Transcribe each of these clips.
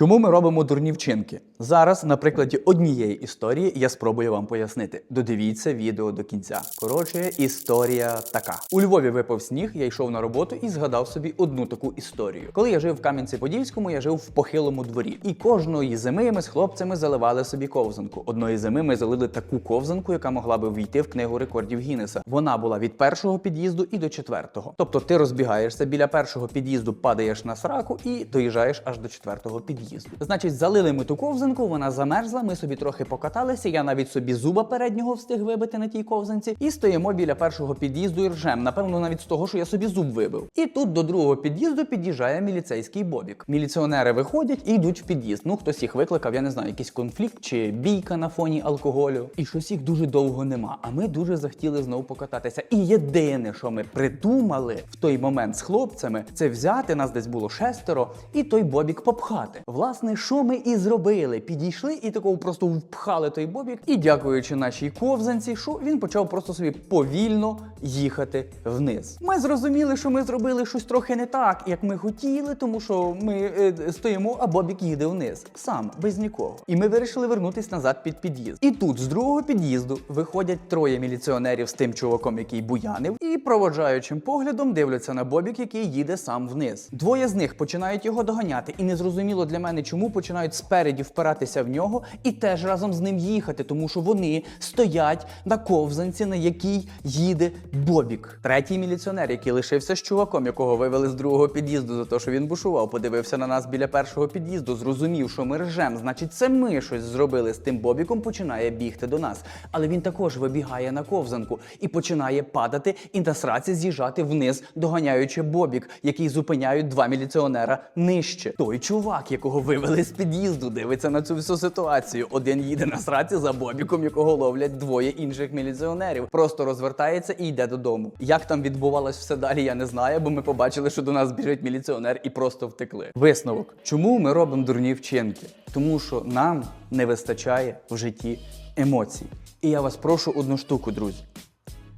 Чому ми робимо дурні вчинки? Зараз, на прикладі однієї історії, я спробую вам пояснити. Додивіться відео до кінця. Коротше, історія така: у Львові випав сніг, я йшов на роботу і згадав собі одну таку історію. Коли я жив в Кам'янці-Подільському, я жив в похилому дворі. І кожної зими ми з хлопцями заливали собі ковзанку. Одної зими ми залили таку ковзанку, яка могла би війти в книгу рекордів Гіннеса. Вона була від першого під'їзду і до четвертого. Тобто ти розбігаєшся біля першого під'їзду, падаєш на сраку і доїжджаєш аж до четвертого під'їзду. Значить, залили ми ту ковзанку, вона замерзла. Ми собі трохи покаталися. Я навіть собі зуба переднього встиг вибити на тій ковзанці. І стоїмо біля першого під'їзду і ржем. Напевно, навіть з того, що я собі зуб вибив. І тут до другого під'їзду під'їжджає міліцейський бобік. Міліціонери виходять і йдуть в під'їзд. Ну хтось їх викликав, я не знаю, якийсь конфлікт чи бійка на фоні алкоголю. І щось їх дуже довго нема. А ми дуже захотіли знову покататися. І єдине, що ми придумали в той момент з хлопцями, це взяти нас десь було шестеро, і той бобік попхати. Власне, що ми і зробили? Підійшли і такого просто впхали той бобік. І дякуючи нашій ковзанці, що він почав просто собі повільно їхати вниз. Ми зрозуміли, що ми зробили щось трохи не так, як ми хотіли, тому що ми е, стоїмо, а бобік їде вниз сам, без нікого. І ми вирішили вернутись назад під під'їзд. І тут з другого під'їзду виходять троє міліціонерів з тим чуваком, який буянив, і проводжаючим поглядом дивляться на бобік, який їде сам вниз. Двоє з них починають його доганяти, і незрозуміло для мене, чому починають спереді впиратися в нього і теж разом з ним їхати, тому що вони стоять на ковзанці, на якій їде Бобік. Третій міліціонер, який лишився з чуваком, якого вивели з другого під'їзду за те, що він бушував, подивився на нас біля першого під'їзду, зрозумів, що ми ржем, значить, це ми щось зробили з тим Бобіком, починає бігти до нас. Але він також вибігає на ковзанку і починає падати і на сраці з'їжджати вниз, доганяючи Бобік, який зупиняють два міліціонера нижче. Той чувак, якого вивели з під'їзду, дивиться на цю всю ситуацію. Один їде на сраці за Бобіком, якого ловлять двоє інших міліціонерів. Просто розвертається і йде додому. Як там відбувалось все далі, я не знаю, бо ми побачили, що до нас біжить міліціонер і просто втекли. Висновок: чому ми робимо дурні вчинки? Тому що нам не вистачає в житті емоцій. І я вас прошу одну штуку, друзі.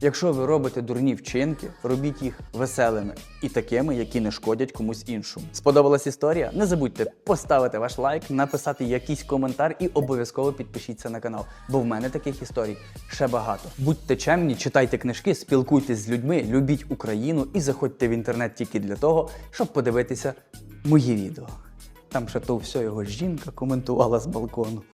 Якщо ви робите дурні вчинки, робіть їх веселими і такими, які не шкодять комусь іншому. Сподобалась історія? Не забудьте поставити ваш лайк, написати якийсь коментар і обов'язково підпишіться на канал, бо в мене таких історій ще багато. Будьте чемні, читайте книжки, спілкуйтесь з людьми, любіть Україну і заходьте в інтернет тільки для того, щоб подивитися мої відео. Там ще то все його жінка коментувала з балкону.